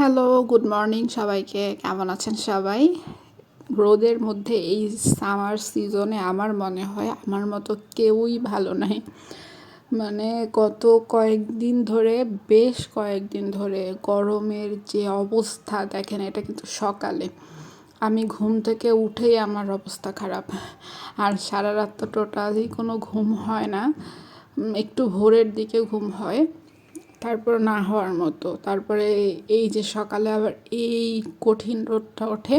Hello good morning সবাইকে। কেমন আছেন সবাই? রোদের মধ্যে এই সামার সিজনে আমার মনে হয় আমার মতো কেউই ভালো নাই। মানে গত কয়েকদিন ধরে, বেশ কয়েকদিন ধরে গরমের যে অবস্থা, দেখেন এটা কিন্তু সকালে। আমি ঘুম থেকে উঠেই আমার অবস্থা খারাপ। আর সারা রাত তো টোটালি কোনো ঘুম হয় না। একটু ভোরের দিকে ঘুম হয়। তারপর না হওয়ার মতো। তারপরে এই যে সকালে আবার এই কঠিন রোদটা ওঠে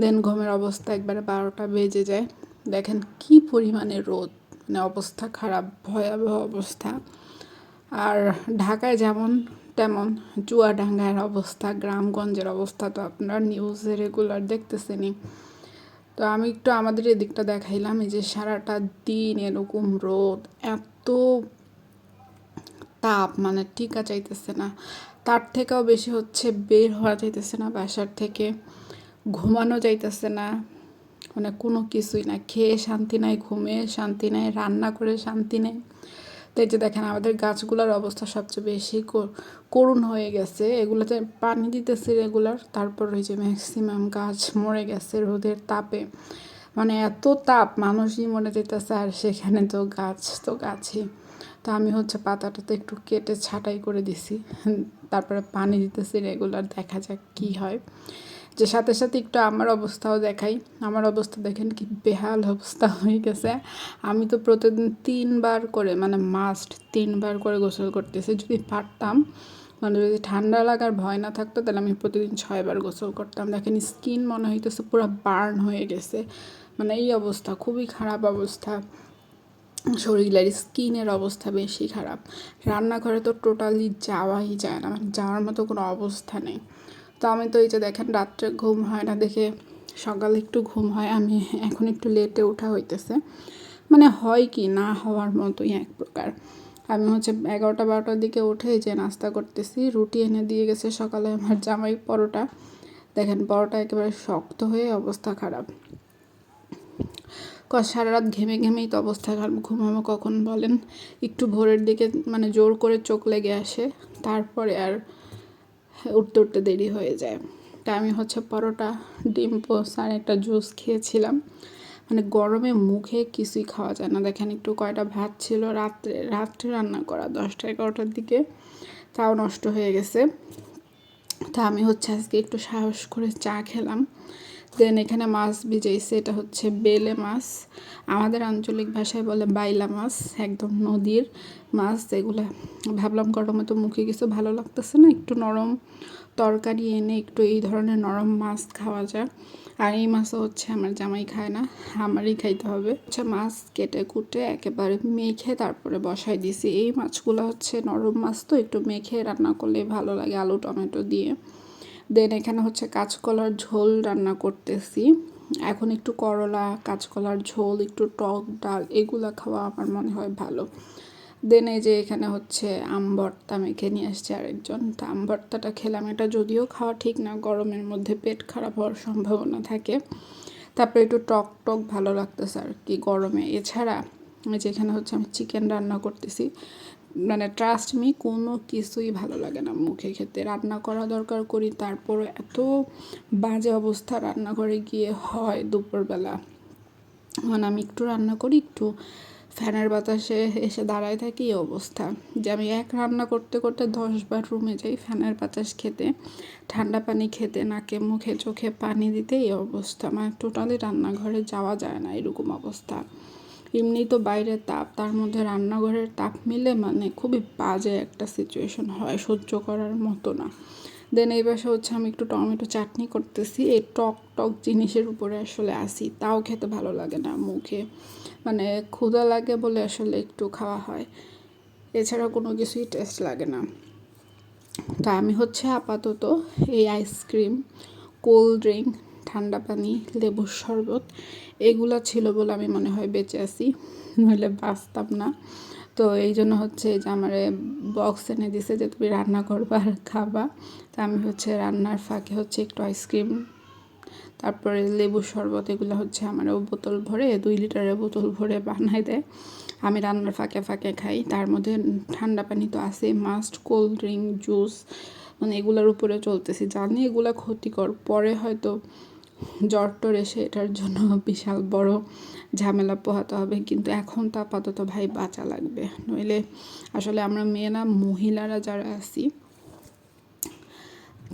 দেন ঘুমের অবস্থা একবারে বারোটা বেজে যায়। দেখেন কি পরিমাণে রোদ মানে অবস্থা খারাপ, ভয়াবহ অবস্থা। আর ঢাকায় যেমন তেমন চুয়াডাঙ্গার অবস্থা, গ্রামগঞ্জের অবস্থা তো আপনারা নিউজে রেগুলার দেখতেছেনই। তো আমি একটু আমাদের এদিকটা দেখাইলাম, এই যে সারাটা দিন এরকম রোদ, এত তাপ মানে টিকা চাইতেছে না। তার থেকেও বেশি হচ্ছে বের হওয়া যাইতেছে না বাসার থেকে। ঘুমানো যাইতেছে না। মানে কোনো কিছুই না। খেয়ে শান্তি নাই, ঘুমে শান্তি নাই, রান্না করে শান্তি নেই। তো এই যে দেখেন, আমাদের গাছগুলোর অবস্থা সবচেয়ে বেশি করুণ হয়ে গেছে। এগুলোতে পানি দিতেছে রেগুলার। তারপর ওই যে ম্যাক্সিমাম গাছ মরে গেছে রোদের তাপে। মানে এত তাপ, মানুষই মরে যেতেছে আর সেখানে তো গাছ, তো গাছই। তো আমি হচ্ছে পাতাটাতে একটু কেটে ছাটাই করে দিছি। তারপরে পানি দিতেছি রেগুলার দেখা যাক কি হয়। যে সাথে সাথে একটু আমার অবস্থাও দেখাই। আমার অবস্থা দেখেন কি বেহাল অবস্থা হয়ে গেছে। আমি তো প্রতিদিন তিনবার করে মানে মাস্ট তিনবার করে গোসল করতেছি। যদি পারতাম মানে যদি ঠান্ডা লাগার ভয় না থাকতো, তাহলে আমি প্রতিদিন ছয়বার গোসল করতাম। দেখেন স্কিন মনে হইতেছে পুরো বার্ন হয়ে গেছে। মানে এই অবস্থা, খুবই খারাপ অবস্থা। শরীরের স্কিনের অবস্থা বেশি খারাপ। রান্নাঘরে তো টোটালি যাওয়াই যায় না মানে যাওয়ার মতো কোনো অবস্থা নেই। তো আমি তো এই যে দেখেন, রাত্রে ঘুম হয় না দেখে সকালে একটু ঘুম হয়, আমি এখন একটু লেটে ওঠা হইতেছে। মানে হয় কি, না হওয়ার মতোই এক প্রকার। আমি হচ্ছে এগারোটা, বারোটার দিকে উঠে যে নাস্তা করতেছি, রুটি এনে দিয়ে গেছে সকালে আমার জামাই পরোটা। দেখেন, পরোটা একেবারে শক্ত হয়ে অবস্থা খারাপ। সারা রাত ঘেমে ঘেমেই তো অবস্থা খারাপ, ঘুমাবো কখন বলেন? একটু ভোরের দিকে মানে জোর করে চোখ লেগে আসে, তারপরে আর উঠতে উঠতে দেরি হয়ে যায়। তা আমি হচ্ছে পরোটা, ডিম, পোস আর একটা জুস খেয়েছিলাম। মানে গরমে মুখে কিছুই খাওয়া যায় না। দেখেন একটু কয়টা ভাত ছিল রাত্রে রাত্রে রান্না করা, দশটা এগারোটার দিকে। তাও নষ্ট হয়ে গেছে। তা আমি হচ্ছে আজকে একটু সাহস করে চা খেলাম। দেন এখানে মাছ ভিজাইছে, এটা হচ্ছে বেলে মাছ। আমাদের আঞ্চলিক ভাষায় বলে বাইলা মাছ, একদম নদীর মাছ এগুলো ভাবলাম গরমে তো মুখে কিছু ভালো লাগতেছে না, একটু নরম তরকারি এনে একটু এই ধরনের নরম মাছ খাওয়া যায়। আর এই মাছও হচ্ছে আমার জামাই খায় না, আমারই খাইতে হবে। হচ্ছে মাছ কেটে কুটে একেবারে মেখে তারপরে বসাই দিছি। এই মাছগুলো হচ্ছে নরম মাছ তো, একটু মেখে রান্না করলে ভালো লাগে আলু, টমেটো দিয়ে। দেন এখানে হচ্ছে কাঁচকলার ঝোল রান্না করতেছি। এখন একটু করলা, কাঁচকলার ঝোল, একটু টক ডাল, এগুলো খাওয়া আমার মনে হয় ভালো। দেন এই যে এখানে হচ্ছে আম ভর্তা মেখে নিয়ে আসছে আরেকজন। তা আম ভর্তাটা খেলাম। এটা যদিও খাওয়া ঠিক না, গরমের মধ্যে পেট খারাপ হওয়ার সম্ভাবনা থাকে। তারপরে একটু টক টক ভালো লাগতেছে আর কি গরমে। এছাড়া যেখানে হচ্ছে আমি চিকেন রান্না করতেছি। মানে ট্রাস্ট মি কোনো কিছুই ভালো লাগে না মুখে খেতে রান্না করা দরকার করি, তারপর এত বাজে অবস্থা রান্নাঘরে গিয়ে হয় দুপুরবেলা। মানে আমি একটু রান্না করি, একটু ফ্যানের বাতাসে এসে দাঁড়ায় থাকি, এই অবস্থা। যে আমি এক রান্না করতে করতে দশবার রুমে যাই ফ্যানের বাতাস খেতে, ঠান্ডা পানি খেতে, নাকে, মুখে, চোখে পানি দিতে, এই অবস্থা। মানে টোটালি রান্নাঘরে যাওয়া যায় না, এরকম অবস্থা। এমনি তো বাইরের তাপ, তার মধ্যে রান্নাঘরের তাপ মিলে মানে খুবই বাজে একটা সিচুয়েশন হয় সহ্য করার মতো না। দেন এই পাশে হচ্ছে আমি একটু টমেটো চাটনি করতেছি, এই টক টক জিনিসের উপরে আসলে আসি, তাও খেতে ভালো লাগে না মুখে। মানে ক্ষুধা লাগে বলে আসলে একটু খাওয়া হয়, এছাড়া কোনো কিছুই টেস্ট লাগে না। তা আমি হচ্ছে আপাতত এই আইসক্রিম কোল্ড ড্রিঙ্ক ঠান্ডা পানি, লেবুর শরবত, এগুলো ছিল বলে আমি মনে হয় বেঁচে আছি, নইলে বাঁচতাম না। তো এই জন্য হচ্ছে যে আমার বক্স এনে দিছে যে তুমি রান্না করবা আর খাবা। তা আমি হচ্ছে রান্নার ফাঁকে হচ্ছে একটু আইসক্রিম তারপরে লেবুর শরবত, এগুলো হচ্ছে আমার বোতল ভরে, দুই লিটারের বোতল ভরে বানাই দেয়। আমি রান্নার ফাঁকে ফাঁকে খাই, তার মধ্যে ঠান্ডা পানি তো আছে মাস্ট কোল্ড ড্রিঙ্ক জুস মানে এগুলোর উপরে চলতেছি। জানি এগুলো ক্ষতিকর। পরে হয়তো জ্বর টর এসে এটার জন্য বিশাল বড় ঝামেলা পোহাতে হবে। কিন্তু এখন তো আপাতত ভাই বাঁচা লাগবে। নইলে আসলে আমরা মেয়েরা মহিলারা যারা আছি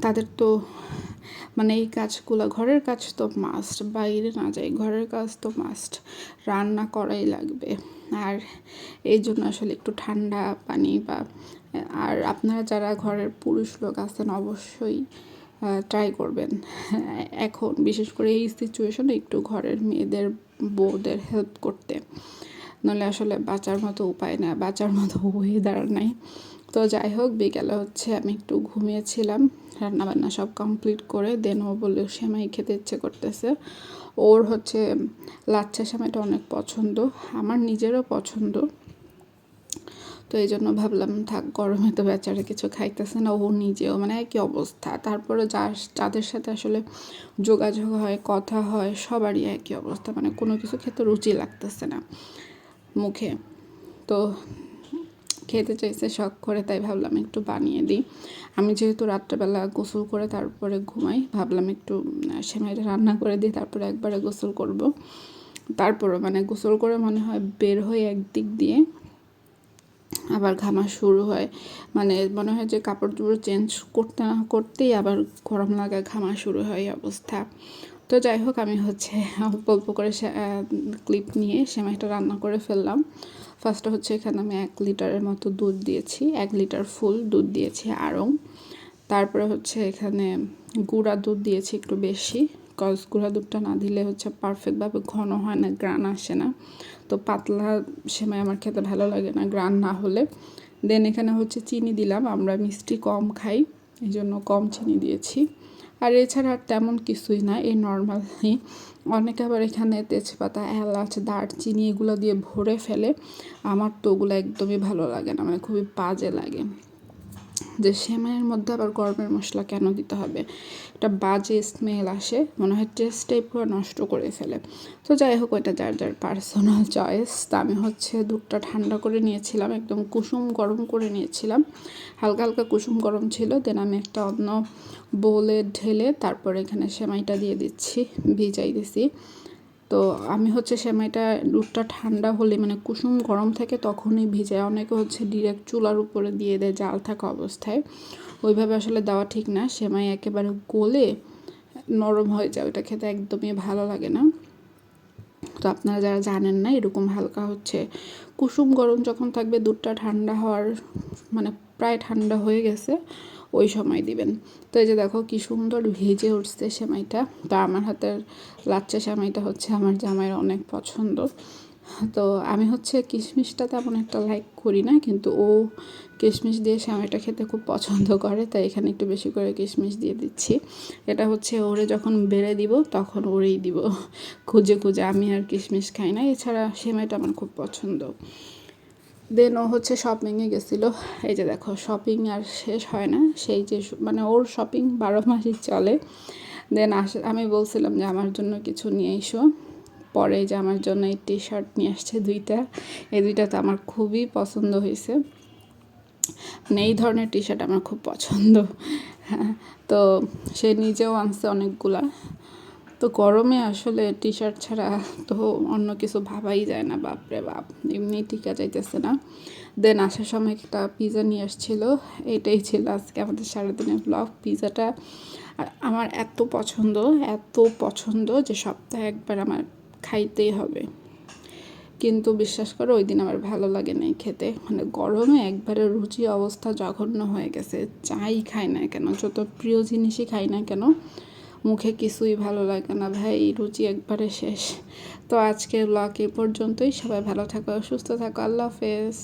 তাদের তো মানে এই কাজগুলো, ঘরের কাজ তো মাস্ট বাইরে না যাই, ঘরের কাজ তো মাস্ট রান্না করাই লাগবে। আর এই জন্য আসলে একটু ঠান্ডা পানি বা, আর আপনারা যারা ঘরের পুরুষ লোক আছেন, অবশ্যই ট্রাই করবেন। এখন বিশেষ করে এই সিচুয়েশনে একটু ঘরের মেয়েদের, বউদের হেল্প করতে। নাহলে আসলে বাঁচার মতো উপায় না, বাঁচার মতো ওয়েদার নাই। তো যাই হোক, বিকেলে হচ্ছে আমি একটু ঘুমিয়েছিলাম। রান্নাবান্না সব কমপ্লিট করে দেন ও বললে, সেমাই খেতে ইচ্ছে করতেছে। ওর হচ্ছে লাচ্ছা সেমাইটা অনেক পছন্দ, আমার নিজেরও পছন্দ। তো এই জন্য ভাবলাম, থাক, গরমে তো বেচারা কিছু খাইতেছে না। ও নিজেও মানে একই অবস্থা। তারপরে যার, যাদের সাথে আসলে যোগাযোগ হয়, কথা হয়, সবারই একই অবস্থা। মানে কোনো কিছু খেতে রুচি লাগতেছে না মুখে। তো খেতে চাইছে, শখ করে, তাই ভাবলাম একটু বানিয়ে দিই। আমি যেহেতু রাত্রেবেলা গোসল করে তারপরে ঘুমাই, ভাবলাম একটু সেমাইটা রান্না করে দিই তারপরে একবারে গোসল করব। তারপরও মানে গোসল করে মনে হয় বের হয়ে একদিক দিয়ে। আবার ঘামা শুরু হয়। মানে মনে হয় যে কাপড় চোপড় চেঞ্জ করতে না করতেই আবার গরম লাগা ঘামা শুরু হয় অবস্থা। তো যাই হোক, আমি হচ্ছে অল্প অল্প করে ক্লিপ নিয়ে সেমাইটা রান্না করে ফেললাম। ফার্স্টে হচ্ছে এখানে আমি এক লিটারের মতো দুধ দিয়েছি, এক লিটার ফুল দুধ দিয়েছি আরও তারপরে হচ্ছে এখানে গুঁড়া দুধ দিয়েছি একটু বেশি কজ গুঁড়া দুধটা না দিলে হচ্ছে পারফেক্টভাবে ঘন হয় না গ্রান আসে না। তো পাতলা সেমাই আমার খেতে ভালো লাগে না গ্রান না হলে। দেন এখানে হচ্ছে চিনি দিলাম, আমরা মিষ্টি কম খাই, এই জন্য কম চিনি দিয়েছি। আর এছাড়া আর তেমন কিছুই না, এই নর্মালি অনেকে আবার এখানে তেজপাতা, এলাচ, দারচিনি এগুলো দিয়ে ভরে ফেলে। আমার তো ওগুলো একদমই ভালো লাগে না মানে খুবই বাজে লাগে। যে সেমাইয়ের মধ্যে আবার গরমের মশলা কেন দিতে হবে? একটা বাজে স্মেল আসে, মনে হয় টেস্টটাই পুরো নষ্ট করে ফেলে। তো যাই হোক, ওইটা যার যার পার্সোনাল চয়েস তা আমি হচ্ছে দুধটা ঠান্ডা করে নিয়েছিলাম, একদম কুসুম গরম করে নিয়েছিলাম। হালকা হালকা কুসুম গরম ছিল দেন আমি একটা অন্য বোলে ঢেলে তারপরে এখানে সেমাইটা দিয়ে দিচ্ছি, ভিজাই দিছি। তো আমি হচ্ছে সেমাইটা, দুধটা ঠান্ডা হলে মানে কুসুম গরম থাকে তখনই ভিজায় অনেকে হচ্ছে ডিরেক্ট চুলার উপরে দিয়ে দেয় জাল থাকা অবস্থায়। ওইভাবে আসলে দেওয়া ঠিক না। সেমাই একেবারে গলে নরম হয়ে যায়। ওটা খেতে একদমই ভালো লাগে না। তো আপনারা যারা জানেন না, এরকম হালকা হচ্ছে কুসুম গরম যখন থাকবে, দুধটা ঠান্ডা হওয়ার মানে প্রায় ঠান্ডা হয়ে গেছে। ওই সময় দিবেন। তো এই যে দেখো কি সুন্দর ভেজে উঠছে সেমাইটা। তো আমার হাতের লাচ্চা সেমাইটা হচ্ছে আমার জামাইয়ের অনেক পছন্দ। তো আমি হচ্ছে কিশমিশটা তেমন একটা লাইক করি না, কিন্তু ও কিশমিশ দিয়ে সেমাইটা খেতে খুব পছন্দ করে, তাই এখানে একটু বেশি করে কিশমিশ দিয়ে দিচ্ছি। এটা হচ্ছে ওরে যখন বেড়ে দিব তখন ওরেই দিব। খুঁজে খুঁজে আমি আর কিশমিশ খাই না, এছাড়া সেমাইটা আমার খুব পছন্দ। দেন ও হচ্ছে শপিংয়ে গেছিল। এই যে দেখো শপিং আর শেষ হয় না। সেই যে মানে ওর শপিং বারো মাসই চলে। দেন আস আমি বলছিলাম যে, আমার জন্য কিছু নিয়ে এসো। পরে যে আমার জন্য এই টি শার্ট নিয়ে আসছে দুইটা। এই দুইটা তো আমার খুবই পছন্দ হয়েছে। মানে এই ধরনের টি শার্ট আমার খুব পছন্দ। হ্যাঁ তো সে নিজেও আনছে অনেকগুলা। তো গরমে আসলে টি শার্ট ছাড়া তো অন্য কিছু ভাবাই যায় না বাপরে বাপ, এমনি টিকা যাইতেছে না। দেন আসার সময় একটা পিৎজা নিয়ে আসছিল, এটাই ছিল আজকে আমাদের সারাদিনের ব্লগ পিৎজাটা আমার এত পছন্দ এত পছন্দ যে সপ্তাহে একবার আমার খাইতেই হবে। কিন্তু বিশ্বাস করো, ওই দিন আমার ভালো লাগে নাই খেতে। মানে গরমে একবারে রুচি অবস্থা জঘন্য হয়ে গেছে, চাই খাই না কেন, যত প্রিয় জিনিসই খাই না কেন মুখে কিছুই ভালো লাগে না। ভাই রুচি একবারে শেষ। তো আজকের ব্লগ এ পর্যন্তই। সবাই ভালো থাকো, সুস্থ থাকো। আল্লাহ হাফেজ।